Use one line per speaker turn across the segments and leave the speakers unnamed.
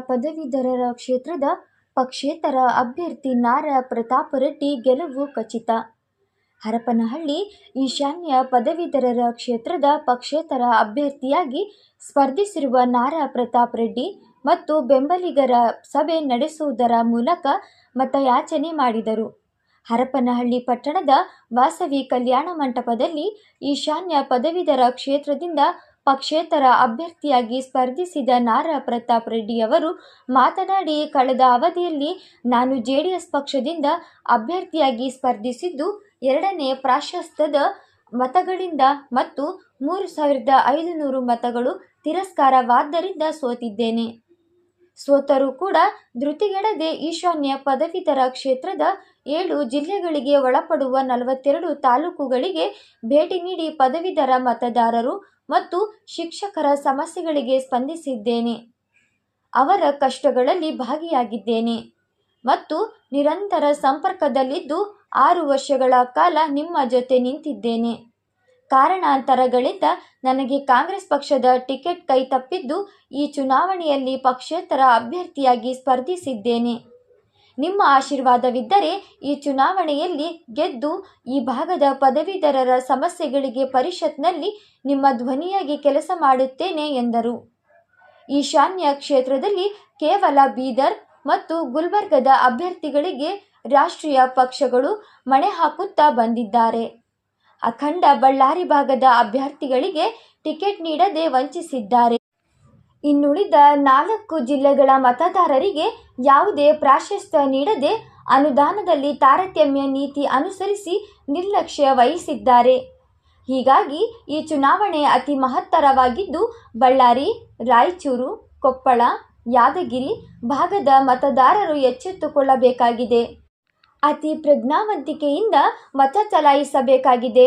ಪದವೀಧರರ ಕ್ಷೇತ್ರದ ಪಕ್ಷೇತರ ಅಭ್ಯರ್ಥಿ ನಾರಾ ಪ್ರತಾಪ ರೆಡ್ಡಿ ಗೆಲುವು ಖಚಿತ. ಹರಪನಹಳ್ಳಿ ಈಶಾನ್ಯ ಪದವೀಧರರ ಕ್ಷೇತ್ರದ ಪಕ್ಷೇತರ ಅಭ್ಯರ್ಥಿಯಾಗಿ ಸ್ಪರ್ಧಿಸಿರುವ ನಾರ ಪ್ರತಾಪ್ ರೆಡ್ಡಿ ಮತ್ತು ಬೆಂಬಲಿಗರ ಸಭೆ ನಡೆಸುವುದರ ಮೂಲಕ ಮತಯಾಚನೆ ಮಾಡಿದರು. ಹರಪನಹಳ್ಳಿ ಪಟ್ಟಣದ ವಾಸವಿ ಕಲ್ಯಾಣ ಮಂಟಪದಲ್ಲಿ ಈಶಾನ್ಯ ಪದವೀಧರ ಕ್ಷೇತ್ರದಿಂದ ಪಕ್ಷೇತರ ಅಭ್ಯರ್ಥಿಯಾಗಿ ಸ್ಪರ್ಧಿಸಿದ ನಾರ ರೆಡ್ಡಿ ರೆಡ್ಡಿಯವರು ಮಾತನಾಡಿ, ಕಳೆದ ಅವಧಿಯಲ್ಲಿ ನಾನು ಜೆಡಿಎಸ್ ಪಕ್ಷದಿಂದ ಅಭ್ಯರ್ಥಿಯಾಗಿ ಸ್ಪರ್ಧಿಸಿದ್ದು ಎರಡನೇ ಪ್ರಾಶಸ್ತ್ಯದ ಮತಗಳಿಂದ ಮತ್ತು ಮೂರು ಸಾವಿರದ ಐದು ನೂರು ಮತಗಳು ತಿರಸ್ಕಾರವಾದ್ದರಿಂದ ಸೋತಿದ್ದೇನೆ. ಸೋತರೂ ಕೂಡ ಧೃತಿಗೆಡದೆ ಈಶಾನ್ಯ ಪದವೀಧರ ಕ್ಷೇತ್ರದ ಏಳು ಜಿಲ್ಲೆಗಳಿಗೆ ಒಳಪಡುವ ನಲವತ್ತೆರಡು ತಾಲೂಕುಗಳಿಗೆ ಭೇಟಿ ನೀಡಿ ಪದವೀಧರ ಮತದಾರರು ಮತ್ತು ಶಿಕ್ಷಕರ ಸಮಸ್ಯೆಗಳಿಗೆ ಸ್ಪಂದಿಸಿದ್ದೇನೆ. ಅವರ ಕಷ್ಟಗಳಲ್ಲಿ ಭಾಗಿಯಾಗಿದ್ದೇನೆ ಮತ್ತು ನಿರಂತರ ಸಂಪರ್ಕದಲ್ಲಿದ್ದು ಆರು ವರ್ಷಗಳ ಕಾಲ ನಿಮ್ಮ ಜೊತೆ ನಿಂತಿದ್ದೇನೆ. ಕಾರಣಾಂತರಗಳಿಂದ ನನಗೆ ಕಾಂಗ್ರೆಸ್ ಪಕ್ಷದ ಟಿಕೆಟ್ ಕೈತಪ್ಪಿದ್ದು ಈ ಚುನಾವಣೆಯಲ್ಲಿ ಪಕ್ಷೇತರ ಅಭ್ಯರ್ಥಿಯಾಗಿ ಸ್ಪರ್ಧಿಸಿದ್ದೇನೆ. ನಿಮ್ಮ ಆಶೀರ್ವಾದವಿದ್ದರೆ ಈ ಚುನಾವಣೆಯಲ್ಲಿ ಗೆದ್ದು ಈ ಭಾಗದ ಪದವೀಧರರ ಸಮಸ್ಯೆಗಳಿಗೆ ಪರಿಷತ್ನಲ್ಲಿ ನಿಮ್ಮ ಧ್ವನಿಯಾಗಿ ಕೆಲಸ ಮಾಡುತ್ತೇನೆ ಎಂದರು. ಈಶಾನ್ಯ ಕ್ಷೇತ್ರದಲ್ಲಿ ಕೇವಲ ಬೀದರ್ ಮತ್ತು ಗುಲ್ಬರ್ಗದ ಅಭ್ಯರ್ಥಿಗಳಿಗೆ ರಾಷ್ಟ್ರೀಯ ಪಕ್ಷಗಳು ಮಣೆ ಹಾಕುತ್ತಾ ಬಂದಿದ್ದಾರೆ. ಅಖಂಡ ಬಳ್ಳಾರಿ ಭಾಗದ ಅಭ್ಯರ್ಥಿಗಳಿಗೆ ಟಿಕೆಟ್ ನೀಡದೆ ವಂಚಿಸಿದ್ದಾರೆ. ಇನ್ನುಳಿದ ನಾಲ್ಕು ಜಿಲ್ಲೆಗಳ ಮತದಾರರಿಗೆ ಯಾವುದೇ ಪ್ರಾಶಸ್ತ್ಯ ನೀಡದೆ ಅನುದಾನದಲ್ಲಿ ತಾರತಮ್ಯ ನೀತಿ ಅನುಸರಿಸಿ ನಿರ್ಲಕ್ಷ್ಯ ವಹಿಸಿದ್ದಾರೆ. ಹೀಗಾಗಿ ಈ ಚುನಾವಣೆ ಅತಿ ಮಹತ್ತರವಾಗಿದ್ದು ಬಳ್ಳಾರಿ, ರಾಯಚೂರು, ಕೊಪ್ಪಳ, ಯಾದಗಿರಿ ಭಾಗದ ಮತದಾರರು ಎಚ್ಚೆತ್ತುಕೊಳ್ಳಬೇಕಾಗಿದೆ. ಅತಿ ಪ್ರಜ್ಞಾವಂತಿಕೆಯಿಂದ ಮತ ಚಲಾಯಿಸಬೇಕಾಗಿದೆ.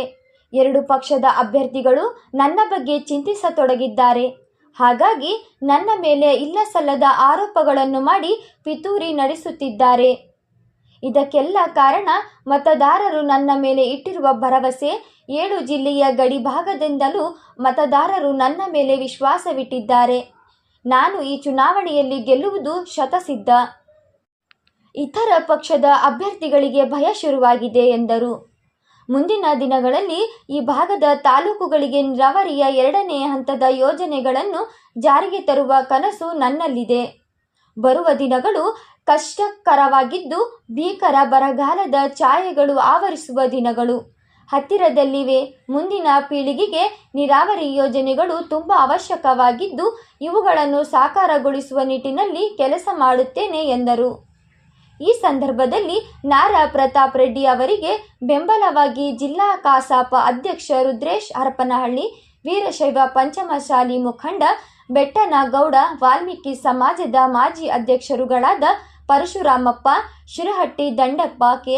ಎರಡೂ ಪಕ್ಷದ ಅಭ್ಯರ್ಥಿಗಳು ನನ್ನ ಬಗ್ಗೆ ಚಿಂತಿಸತೊಡಗಿದ್ದಾರೆ. ಹಾಗಾಗಿ ನನ್ನ ಮೇಲೆ ಇಲ್ಲಸಲ್ಲದ ಆರೋಪಗಳನ್ನು ಮಾಡಿ ಪಿತೂರಿ ನಡೆಸುತ್ತಿದ್ದಾರೆ. ಇದಕ್ಕೆಲ್ಲ ಕಾರಣ ಮತದಾರರು ನನ್ನ ಮೇಲೆ ಇಟ್ಟಿರುವ ಭರವಸೆ. ಏಳು ಜಿಲ್ಲೆಯ ಗಡಿ ಭಾಗದಿಂದಲೂ ಮತದಾರರು ನನ್ನ ಮೇಲೆ ವಿಶ್ವಾಸವಿಟ್ಟಿದ್ದಾರೆ. ನಾನು ಈ ಚುನಾವಣೆಯಲ್ಲಿ ಗೆಲ್ಲುವುದು ಶತಸಿದ್ಧ. ಇತರ ಪಕ್ಷದ ಅಭ್ಯರ್ಥಿಗಳಿಗೆ ಭಯ ಶುರುವಾಗಿದೆ ಎಂದರು. ಮುಂದಿನ ದಿನಗಳಲ್ಲಿ ಈ ಭಾಗದ ತಾಲೂಕುಗಳಿಗೆ ನೀರಾವರಿಯ ಎರಡನೇ ಹಂತದ ಯೋಜನೆಗಳನ್ನು ಜಾರಿಗೆ ತರುವ ಕನಸು ನನ್ನಲ್ಲಿದೆ. ಬರುವ ದಿನಗಳು ಕಷ್ಟಕರವಾಗಿದ್ದು ಭೀಕರ ಬರಗಾಲದ ಛಾಯೆಗಳು ಆವರಿಸುವ ದಿನಗಳು ಹತ್ತಿರದಲ್ಲಿವೆ. ಮುಂದಿನ ಪೀಳಿಗೆಗೆ ನೀರಾವರಿ ಯೋಜನೆಗಳು ತುಂಬ ಅವಶ್ಯಕವಾಗಿದ್ದು ಇವುಗಳನ್ನು ಸಾಕಾರಗೊಳಿಸುವ ನಿಟ್ಟಿನಲ್ಲಿ ಕೆಲಸ ಮಾಡುತ್ತೇನೆ ಎಂದರು. ಈ ಸಂದರ್ಭದಲ್ಲಿ ನಾರಾ ಪ್ರತಾಪ್ ರೆಡ್ಡಿ ಅವರಿಗೆ ಬೆಂಬಲವಾಗಿ ಜಿಲ್ಲಾ ಕಸಾಪ ಅಧ್ಯಕ್ಷ ರುದ್ರೇಶ್ ಹರಪನಹಳ್ಳಿ, ವೀರಶೈವ ಪಂಚಮಶಾಲಿ ಮುಖಂಡ ಬೆಟ್ಟನಗೌಡ, ವಾಲ್ಮೀಕಿ ಸಮಾಜದ ಮಾಜಿ ಅಧ್ಯಕ್ಷರುಗಳಾದ ಪರಶುರಾಮಪ್ಪ, ಶಿರಹಟ್ಟಿ ದಂಡಪ್ಪ, ಕೆ.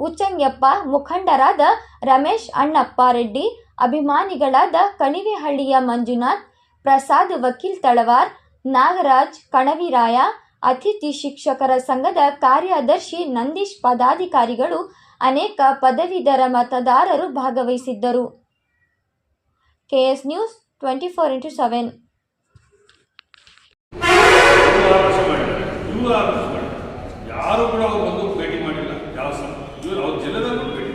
ಉಚ್ಚಂಗ್ಯಪ್ಪ ಮುಖಂಡರಾದ ರಮೇಶ್ ಅಣ್ಣಪ್ಪ ರೆಡ್ಡಿ, ಅಭಿಮಾನಿಗಳಾದ ಕಣಿವೆಹಳ್ಳಿಯ ಮಂಜುನಾಥ್, ಪ್ರಸಾದ್ ವಕೀಲ್ ತಳವಾರ್, ನಾಗರಾಜ್ ಕಣವಿರಾಯ, ಅತಿಥಿ ಶಿಕ್ಷಕರ ಸಂಘದ ಕಾರ್ಯದರ್ಶಿ ನಂದೀಶ್ ಪದಾಧಿಕಾರಿಗಳು ಅನೇಕ ಪದವೀಧರ ಮತದಾರರು ಭಾಗವಹಿಸಿದ್ದರು. KS news twenty four into seven.
ಮಾಡಿಲ್ಲ. ಯಾವ ಇವರು ಅವ್ರ ಭೇಟಿ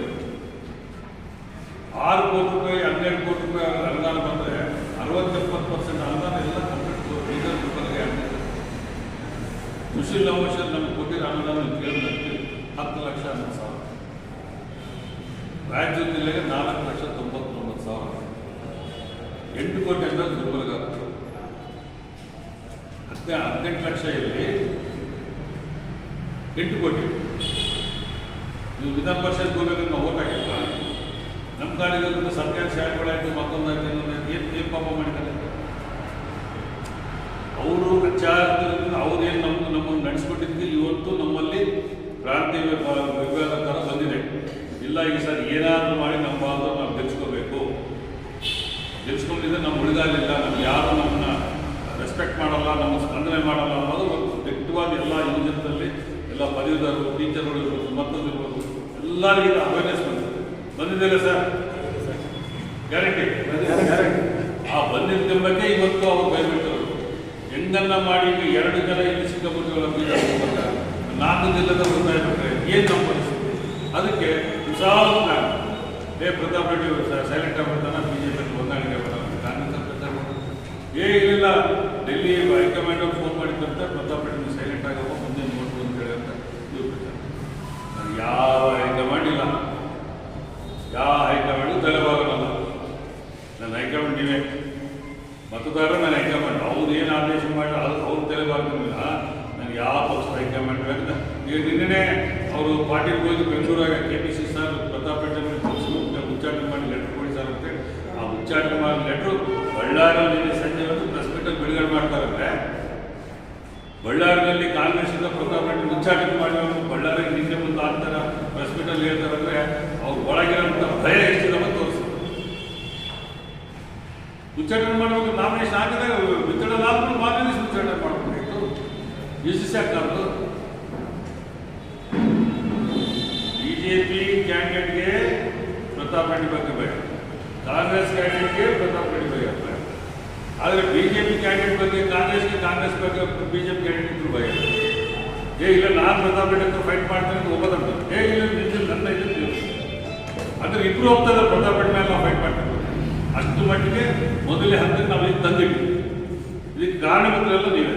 ಕೋಟಿ ರೂಪಾಯಿ, ಹನ್ನೆರಡು ಕೋಟಿ ಅವ್ರ ಅನುದಾನ ಬಂದರೆ ಅರವತ್ತೆಪ್ಪತ್ತು ಪರ್ಸೆಂಟ್ ಅನುದಾನ ಎಲ್ಲ ಕಂಪ್ಲೀಟ್ ಬೀದರ್ ಗುಲ್ಬರ್ಗ ಆಗ್ತದೆ ಸುಶೀಲ್ ನಮೋಶನ್ ನಮ್ಗೆ ಕೊಟ್ಟಿರೋ ಅನುದಾನ ಕೇಳಿದ್ರೆ ಹತ್ತು ಲಕ್ಷ ಹನ್ನೊಂದು ಸಾವಿರ. ರಾಯಚೂರು ಜಿಲ್ಲೆಗೆ ನಾಲ್ಕು ಲಕ್ಷ ತೊಂಬತ್ತೊಂಬತ್ತು ಸಾವಿರ. ಎಂಟು ಕೋಟಿ ಅಂದರೆ ಗುಲ್ಬರ್ಗ ಹದಿನ ಹದಿನೆಂಟು ಲಕ್ಷ ಇಲ್ಲಿ. ಎಂಟು ಕೋಟಿ. ನೀವು ವಿಧಾನ ಪರಿಷತ್ ಹೋಗ್ಬೇಕಂತ ನಾವು ಓಟ್ ಹಾಕಿಲ್ಲ ನಮ್ಮ ಕಾಲಿರೋದ್ರಿಂದ ಸರ್ಕಾರಿ ಶಾಲೆಗಳಾಯ್ತು, ಮತ್ತೊಂದಾಯ್ತು, ಇನ್ನೊಂದಾಯ್ತು. ಏನು ಏನು ಪಾಪ ಮಾಡಿದ್ದಾರೆ? ಅವರು ಪ್ರಚಾರದಲ್ಲಿ ಅವ್ರೇನು ನಮ್ಗೆ ನಮ್ಮನ್ನು ನಡೆಸ್ಕೊಟ್ಟಿದ್ದು ಇವತ್ತು ನಮ್ಮಲ್ಲಿ ಕ್ರಾಂತಿ ವಿಭಾ- ವಿಭಾಗ ಥರ ಬಂದಿದೆ. ಇಲ್ಲ ಈಗ ಸರ್ ಏನಾದರೂ ಮಾಡಿ ನಮ್ಮ ಭಾಗದ ನಾವು ಗೆಲ್ಸ್ಕೋಬೇಕು. ಗೆಲ್ಸ್ಕೊಂಡಿದ್ರೆ ನಮ್ಮ ಉಳಿದಾಗಲಿಲ್ಲ ನಮ್ಗೆ ಯಾರು ನಮ್ಮನ್ನ ರೆಸ್ಪೆಕ್ಟ್ ಮಾಡಲ್ಲ ನಮ್ಮ ಸ್ಪಂದನೆ ಮಾಡಲ್ಲ ಅನ್ನೋದು ವ್ಯಕ್ತವಾದ ಎಲ್ಲ ಯುವಜನದಲ್ಲಿ ಎಲ್ಲ ಪದವೀಧರರು ಟೀಚರ್ಗಳು ಇರ್ಬೋದು ಮತ್ತೊಂದು ಇರ್ಬೋದು ಎಲ್ಲರಿಗೂ ಅವೇರ್ನೆಸ್ ಬಂದಿದೆ. ಬಂದಿದೆಯಲ್ಲ ಸರ್? ಗ್ಯಾರಂಟಿ ಆ ಬಂದಿದ್ದ ಬಗ್ಗೆ ಇವತ್ತು ಅವರು ಕೈ ಹೆಂಗನ್ನ ಮಾಡಿ ಎರಡು ಜನ ಇಲ್ಲಿ ಸಿಕ್ಕಾಪಟ್ಟೆಗಳ ಬೀಜ ನಾಲ್ಕು ಜಿಲ್ಲೆ ಬರ್ತಾ ಏನು ನಮ್ಮ ಪರಿಸ್ಥಿತಿ ಅದಕ್ಕೆ ವಿಶಾಲ ಏ, ಪ್ರತಾಪ್ ರೆಡ್ಡಿ ಸೈಲೆಂಟ್ ಆಗಿರ್ತಾನೆ ಬಿ ಜೆ ಕಾಂಗ್ರೆಸ್. ಏ, ಇಲ್ಲ ಡೆಲ್ಲಿ ಹೈಕಮಾಂಡ್ ಫೋನ್ ಮಾಡಿದ್ದಂತೆ ಪ್ರತಾಪ್ ರೆಡ್ಡಿ ಸೈಲೆಂಟ್ ಆಗೋ ಮುಂದೆ ನೋಡ್ಬೋದು ಅಂತ ಹೇಳಿ ಅಂತ ಇವ್ರು ಪ್ರಚಾರ ನಾನು ಯಾವ ಹೈಕಮಾಂಡ್ ಇಲ್ಲ ಯಾವ ಹೈಕಮಾಂಡು ತಲೆಬಾಗಲ್ಲ ನನ್ನ ಹೈಕಮಾಂಡ್ ನೀವೇ ಮತದಾರರು ನನ್ನ ಹೈಕಮಾಂಡ್ ಅವ್ರು ಏನು ಆದೇಶ ಮಾಡಿ ಅದು ಅವ್ರ ತಲೆಬಾಗಿಲ್ಲ ನನಗೆ ಯಾವ ಪಕ್ಷದ ಹೈಕಮಾಂಡ್ ಬೇಕಂತ ಈಗ ನಿನ್ನೆ ಅವರು ಪಾಟೀಲ್ ಹೋಗಿ ಬೆಂಗಳೂರಾಗ K P C sir Pratap Reddy ಮೇಲೆ ತೋರಿಸಿ ಉಚ್ಚಾಟನೆ ಮಾಡಿ ಲೆಟರ್ ಕೊಡಿ ಸರ್ ಅಂತೇಳಿ ಆ ಉಚ್ಚಾಟನೆ ಮಾಡಿ ಲೆಟ್ರು ಬಳ್ಳಾರಿಯಲ್ಲಿ ನಿನ್ನೆ ಸಂಜೆ ಒಂದು ಪ್ರೆಸ್ ಮೀಟಲ್ಲಿ ಬಿಡುಗಡೆ ಮಾಡ್ತಾರಂದ್ರೆ ಬಳ್ಳಾರಿಯಲ್ಲಿ ಕಾಂಗ್ರೆಸ್ಸಿಂದ ರೆಡ್ಡಿ ಉಚ್ಚಾಟನೆ ಮಾಡಿ ಅವ್ರು ಬಳ್ಳಾರಿ ನಿನ್ನೆ ಮುಂದೆ ಆಗ್ತಾರ ಪ್ರೆಸ್ ಮೀಟಲ್ಲಿ ಹೇಳ್ತಾರಂದ್ರೆ ಅವ್ರ ಒಳಗಿರೋಂಥ ಭಯ ಎಷ್ಟಿದೆ ಅಂತ ತೋರಿಸ್ತಾರೆ. ಉಚ್ಚಾಟನೆ ಮಾಡುವಾಗ ನಾಮಿನೇಷನ್ ಹಾಕಿದಾಗ ವಿತರಣೆ ಆದ್ಮೇಲೆ ಉಚ್ಚಾಟನೆ ಮಾಡಬೇಕಾಗಿತ್ತು ಯು ಸಿ ಸಿ ಆಗ್ತಾರದು ಬಿಜೆಪಿ ಕ್ಯಾಂಡಿಡೇಟ್ಗೆ ಪ್ರತಾಪ್ ರೆಡ್ಡಿ ಬಗ್ಗೆ ಬೇಡ ಕಾಂಗ್ರೆಸ್ ಕ್ಯಾಂಡಿಡೇಟ್ಗೆ ಪ್ರತಾಪ್ ರೆಡ್ಡಿ ಭಯ ಬಿ ಜೆ ಪಿ ಕ್ಯಾಂಡಿಡೇಟ್ ಬಗ್ಗೆ ಕಾಂಗ್ರೆಸ್ಗೆ ಕಾಂಗ್ರೆಸ್ ಬಗ್ಗೆ ಬಿ ಜೆ ಪಿ ಕ್ಯಾಂಡಿಡೇಟ್ ಭಯ. ಏ, ಇಲ್ಲ, ನಾನು ಪ್ರತಾಪ್ ರೆಡ್ಡಿ ಫೈಟ್ ಮಾಡ್ತೀನಿ ಅಂತ ಒಬ್ಬದಂತ ಏ, ಇಲ್ಲ ನಿಜ ನನ್ನ ಇದು ಅಂದ್ರೆ ಇಬ್ರು ಹೋಗ್ತಾರೆ ಪ್ರತಾಪ್ ರೆಡ್ಡಿ ಮೇಲೆ ನಾವು ಫೈಟ್ ಮಾಡ್ತೀವಿ. ಅಷ್ಟು ಮಟ್ಟಿಗೆ ಮೊದಲೇ ಹಂತಕ್ಕೆ ನಾವು ಈಗ ತಂದಿದ್ವಿ. ಇದಕ್ಕೆ ಕಾರಣವಂತರೆಲ್ಲ ನೀವೇ.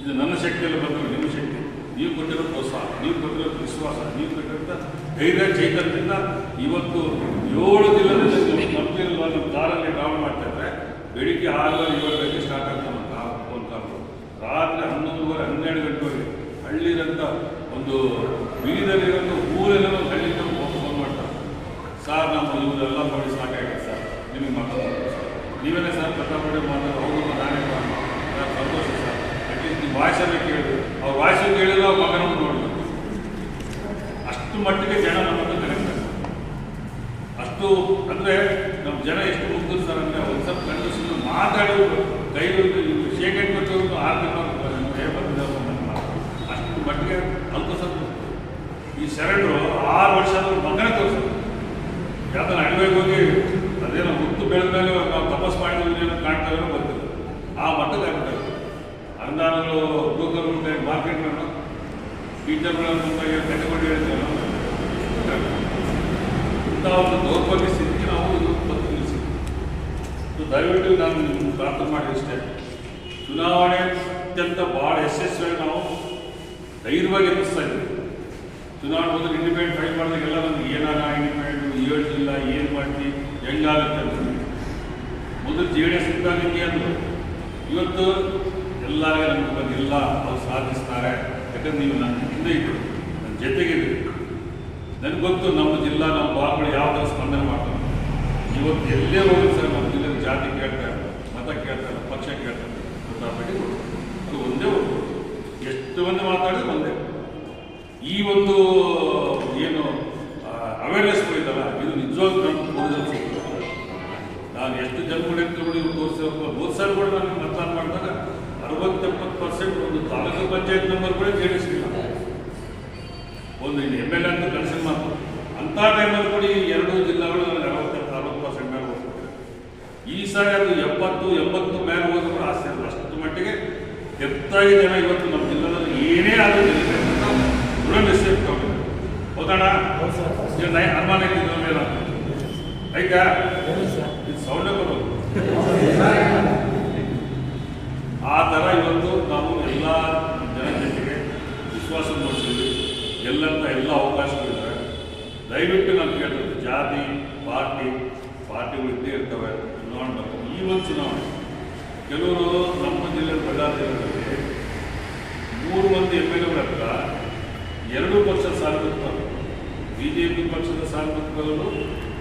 ಇದು ನನ್ನ ಶಕ್ತಿಯಲ್ಲ ಬಂದ್ರೆ ನಿಮ್ಮ ಶಕ್ತಿ. ನೀವು ಕೊಟ್ಟಿರೋ ಪ್ರೋತ್ಸಾಹ, ನೀವು ಕೊಟ್ಟಿರೋ ವಿಶ್ವಾಸ, ನೀವು ಕೊಟ್ಟಿರೋಂಥ ಧೈರ್ಯ, ಚೈತನ್ಯದಿಂದ ಇವತ್ತು ಏಳು ದಿನದಲ್ಲಿ ನಮ್ಮ ಕಾರಲ್ಲಿ ಟ್ರಾವೆಲ್ ಮಾಡ್ತಾ ಇದ್ರೆ ಬೆಳಿಗ್ಗೆ ಆರೂವರೆ ಏಳು ಗಂಟೆ ಸ್ಟಾರ್ಟ್ ಆಗ್ತಾ ನಮ್ಮ ಕಾರ್ ಫೋನ್ ರಾತ್ರಿ ಹನ್ನೊಂದುವರೆ, ಹನ್ನೆರಡು ಗಂಟೆವರೆಗೆ ಹಳ್ಳಿರಂಥ ಒಂದು ಬೀದರಿರಂಥ ಊರೆಲ್ಲ ಒಂದು ಹಳ್ಳಿಗೆ ಫೋನ್ ಮಾಡ್ತಾರೆ. ಸರ್, ನಮ್ಮ ಇವರೆಲ್ಲ ಮಾಡಿ ಸಾಕಾಗಿದೆ ಸರ್. ನಿಮಗೆ ಮಾತಾಡ್ತಾರೆ ನೀವೇನೇ ಸರ್. ಕಷ್ಟಪಟ್ಟು ಮಾಡ್ತಾರೆ ಅವರು ನಾನೇ ಮಾಡಿ. ಸಂತೋಷ ಸರ್. ಅಟ್ಲೀಸ್ಟ್ ನೀವು ವಾಯ್ಸನ್ನು ಕೇಳಿದ್ರು ಅವ್ರ ವಾಯ್ಸ್ ಕೇಳಿದ್ರು ಅವ್ರ ಮಗನ ನೋಡಿದ್ರು ಅಷ್ಟು ಮಟ್ಟಿಗೆ ಜನ ನಮ್ಮನ್ನು ಕರೆಕ್ಟ್ ಅಷ್ಟು ಅಂದರೆ ಜನ ಎಷ್ಟು ಮುಗ್ದರು ಸರ್ ಅಂದರೆ ಒಂದು ಸ್ವಲ್ಪ ಕಂಡು ಸುಮ್ಮನೆ ಮಾತಾಡಿ ಕೈ ಶೇಖರಣೆ ಕೊಟ್ಟವರು ಆರು ಜನ ಬಂದಿದ್ದಾರೆ ಅಷ್ಟು ಮಟ್ಟಿಗೆ ಅಲ್ಪ ಸ್ವಲ್ಪ ಈ ಶರಣರು ಆರು ವರ್ಷ ಆದ್ರೂ ಮಗನ ತೋರಿಸಿದ್ರು ಯಾವ್ದನ್ನ ಅಡಿವೆಗೆ ಹೋಗಿ ಅದೇನೋ ಮುತ್ತು ಬೆಳೆದ ಮೇಲೆ ನಾವು ತಪಸ್ ಮಾಡಿದ್ವಿ ಏನೋ ಕಾಣ್ತಾ ಇರೋ ಬರ್ತಿಲ್ಲ ಆ ಮಟ್ಟದ ಆಗ್ಬಿಟ್ಟೆ ಅನುದಾನಗಳು ಬ್ರೋಕರ್ಗಳು ಮಾರ್ಕೆಟ್ಗಳನ್ನು ಟೀಚರ್ಗಳನ್ನು ಕೆಟಗರಿ ಹೇಳ್ತೇವೆ ಇಂಥ ಒಂದು ದೌರ್ಬಲ್ಯ ಸ್ಥಿತಿಗೆ ನಾವು ಇದು ಬಂದು ನಿಲ್ಲಿಸಿದ್ವಿ ಸೊ ದಯವಿಟ್ಟು ನಾನು ನಿಮ್ಗೆ ಪ್ರಾರ್ಥನೆ ಮಾಡಿ ಇಷ್ಟೇ. ಚುನಾವಣೆ ಅತ್ಯಂತ ಭಾಳ ಯಶಸ್ವಿಯಾಗಿ ನಾವು ಧೈರ್ಯವಾಗಿ ಎದುರಿಸ್ತಾ ಇದ್ದೀವಿ. ಚುನಾವಣೆ ಹೋದ್ರೆ ಇಂಡಿಪೆಂಡೆಂಟ್ ಫೈಟ್ ಮಾಡಿದಾಗೆಲ್ಲ ನಮ್ಗೆ ಏನಾಗ ಇಂಡಿಪೆಂಡೆಂಟ್ ಹೇಳ್ತಿಲ್ಲ, ಏನು ಮಾಡ್ತೀವಿ ಹೆಂಗಾಗುತ್ತೆ ಅಂತ ಮೊದಲು ಜೆ ಡಿ ಎಸ್ ಇದ್ದಾಗ ಅಂದರು ಇವತ್ತು ಎಲ್ಲರಿಗೆ ನಮ್ಗೆ ಬಂದಿಲ್ಲ, ಅವ್ರು ಸಾಧಿಸ್ತಾರೆ. ಯಾಕಂದ್ರೆ ನೀವು ನನ್ನ ಹಿಂದೆ ಇದ್ದು ನನ್ನ ಜೊತೆಗಿದ್ರು ನನಗೆ ಗೊತ್ತು ನಮ್ಮ ಜಿಲ್ಲಾ, ನಮ್ಮ ಭಾಗಗಳು ಯಾವ ಥರ ಸ್ಪಂದನೆ ಮಾಡ್ತಾರೆ ಇವತ್ತು ಎಲ್ಲೇ ಹೋಗಿ ಸರ್ ಜಾತಿ ಕೇಳ್ತಾರೆ, ಮತ ಕೇಳ್ತಾರೆ, ಪಕ್ಷ ಕೇಳ್ತಾರೆ ಅದು ಒಂದೇ ಒಂದು ಎಷ್ಟು ಮಂದಿ ಮಾತಾಡಿದ್ರೆ ಒಂದೇ. ಈ ಒಂದು, ಏನು ಅವೇರ್ನೆಸ್ ಕೊಡಿದಲ್ಲ ಇದು ನಿಜವಾಗ್ಲೂ ನಮ್ಮ ಎಷ್ಟು ನಾನು ಎಷ್ಟು ಇವ್ರು ತೋರಿಸಿರೋ ಮೂರು ಸಾವಿರ ಕೂಡ ನಾನು ಮತದಾನ ಮಾಡಿದಾಗ ಅರವತ್ತೆಪ್ಪತ್ತು ಪರ್ಸೆಂಟ್ ಒಂದು ತಾಲೂಕು ಪಂಚಾಯತ್ ಮೆಂಬರ್ ಕೂಡ ಕೇಳಿಸಿಲ್ಲ ಒಂದು ಎಂ ಎಲ್ ಎ ಅಂತ ಕನಸಿನ ಮಾತು. ಅಂಥ ಟೈಮಲ್ಲಿ ಕೂಡ ಎರಡು ಜಿಲ್ಲೆಗಳು ನನಗೆ ಅರವತ್ತೆಪ್ಪತ್ತು ಅರವತ್ತು ಪರ್ಸೆಂಟ್ ಮೇಲೆ ಹೋಗ್ತಾರೆ ಈ ಸಾರಿ ಅದು ಎಪ್ಪತ್ತು ಎಂಬತ್ತು ಮೇಲೆ ಹೋದ್ರು ಆಸೆ ಇಲ್ಲ ಅಷ್ಟು ಮಟ್ಟಿಗೆ ಎತ್ತಾಗಿ ಜನ ಇವತ್ತು ನಮ್ಮ ಜಿಲ್ಲೆಯಲ್ಲಿ ಏನೇ ಆದರೂ ದೃಢ ನಿಶ್ಚಯ ನೈ ಅನುಮಾನ ಇದ್ದಿದ್ದು ಮೇಲೆ ಆಯ್ತಾ? ಇದು ಸೌಂಡ ಬರೋದು. ಆ ಥರ ಇವತ್ತು ನಾವು ಎಲ್ಲ ಜನ ಜೊತೆಗೆ ವಿಶ್ವಾಸ ಮೂಡಿಸಿದ್ವಿ ಎಲ್ಲಂತ ಎಲ್ಲ ಅವಕಾಶಗಳಿದ್ದಾರೆ ದಯವಿಟ್ಟು ನಾನು ಕೇಳಿದ್ರು ಜಾತಿ ಪಾರ್ಟಿ ಪಾರ್ಟಿಗಳು ಇದ್ದೇ ಇರ್ತವೆ ಚುನಾವಣೆ ಈ ಒಂದು ಚುನಾವಣೆ. ಕೆಲವರು ನಮ್ಮ ಜಿಲ್ಲೆ ಬಳ್ಳಾರಿ ಜಿಲ್ಲೆಯಲ್ಲಿ ಮೂರು ಮಂದಿ ಎಂ ಎಲ್ ಎಗಳ ಎರಡು ಪಕ್ಷ ಸಾರ್ವತ್ರಿಕರು ಬಿ ಜೆ ಪಿ ಪಕ್ಷದ ಸಾರ್ವತ್ರಿಕರು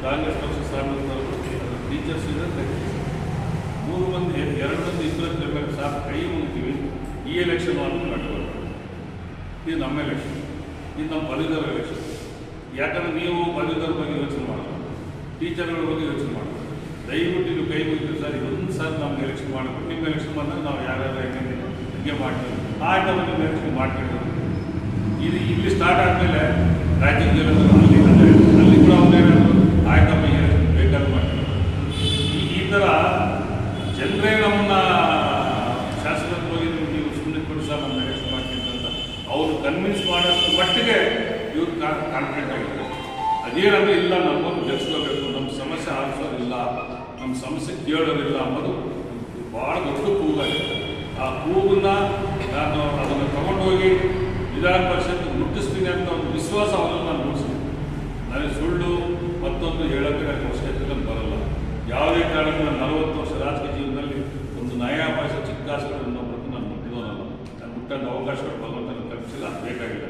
ಕಾಂಗ್ರೆಸ್ ಪಕ್ಷದ ಸಾರ್ವತ್ರಿಕರು ಟೀಚರ್ಸ್ ಇದೆ ಮೂರು ಮಂದಿ, ಎರಡು ಮಂದಿ ಇಬ್ಬರು ಎಂ ಎಲ್ ಸಾಕು, ಕೈ ಮುಗಿತೀವಿ. ಈ ಎಲೆಕ್ಷನ್ ಅಂತ ಮಾಡ್ಕೊಂಡು ಇದು ನಮ್ಮ ಎಲೆಕ್ಷನ್ ಇದು ನಮ್ಮ ಬಲಿದರ ಎಲೆಕ್ಷನ್ ಯಾಕಂದ್ರೆ ನೀವು ಬಲಿದರ ಬಗ್ಗೆ ಯೋಚನೆ ಮಾಡಲ್ಲ ಟೀಚರ್ಗಳು ಬಗ್ಗೆ ಯೋಚನೆ ಮಾಡ್ಬೋದು ದಯವಿಟ್ಟು ಇದು ಕೈ ಮುಗಿತು ಸರ್. ಇದೊಂದು ಸರ್ ನಮ್ಗೆ ಎಲೆಕ್ಷನ್ ಮಾಡಬೇಕು. ನಿಮ್ಗೆ ಎಲೆಕ್ಷನ್ ಬಂದಾಗ ನಾವು ಯಾರ್ಯಾರು ಹೆಂಗೆ ಹಿಂಗೆ ಮಾಡ್ತೀವಿ. ಆ ಟೈಮಲ್ಲಿ ನಿಮ್ಮ ಎಲೆಕ್ಷನ್ ಮಾಡ್ತೀವಿ ಇದು ಇಲ್ಲಿ ಸ್ಟಾರ್ಟ್ ಆದಮೇಲೆ ರಾಜ್ಯದ ಅಲ್ಲಿ ಅಲ್ಲಿ ಕೂಡ ಅವನೇನಾದ್ರು ಆ ಟೈಮಿಗೆ ಬೇಕಾದ್ರೆ ಮಾಡ್ತೀವಿ ಈ ಥರ ಜನರೇ ನಮ್ಮನ್ನ ಶಾಸಕರಿಗೆ ಹೋಗಿ ನೀವು ಸುಮ್ಮನೆ ಕೊಡಿ ಸರ್ ನಮ್ಮ ಎಲೆಕ್ಷನ್ ಮಾಡ್ತೀನಿ ಅಂತ ಅವರು ಕನ್ವಿನ್ಸ್ ಮಾಡೋಷ್ಟು ಮಟ್ಟಿಗೆ ಇವ್ರು ಕಾನ್ಫಿಡೆಂಟ್ ಆಗಿರ್ತಾರೆ ಅದೇನಾದರೂ ಇಲ್ಲ ನಮಗೊಂದು ಜಸ್ಕೋಬೇಕು ಸಮಸ್ಯೆ ನಮ್ಮ ಸಮಸ್ಯೆ ಕೇಳೋದಿಲ್ಲ ಅನ್ನೋದು ಭಾಳ ದೊಡ್ಡ ಕೂಗಾಗಿದೆ. ಆ ಕೂಗನ್ನ ನಾನು ಅದನ್ನು ತಗೊಂಡೋಗಿ ವಿಧಾನ ಪರಿಷತ್ ಮುಟ್ಟಿಸ್ತೀನಿ ಅಂತ ಒಂದು ವಿಶ್ವಾಸ ನಾನು ಮೂಡಿಸ್ತೀನಿ ನನಗೆ ಸುಳ್ಳು ಮತ್ತೊಂದು ಹೇಳೋಕ್ಕೆ ನನಗೆ ಅವಶ್ಯಕತೆ ಬರಲ್ಲ. ಯಾವುದೇ ಕಾರಣಕ್ಕೂ ನಾನು ನಲವತ್ತು ವರ್ಷ ರಾಜಕೀಯ ಜೀವನದಲ್ಲಿ ಒಂದು ನ್ಯಾಯಾಭಾಷೆ ಚಿಕ್ಕ ಆಸೆಗಳು ಇನ್ನೊಬ್ಬರದ್ದು ನಾನು ಮುಟ್ಟಿದವನಲ್ಲ. ನಾನು ಮುಟ್ಟಂತ ಅವಕಾಶಗಳು ಭಗವಂತನ ಕಲ್ಪಿಸಿಲ್ಲ ಬೇಕಾಗಿದೆ.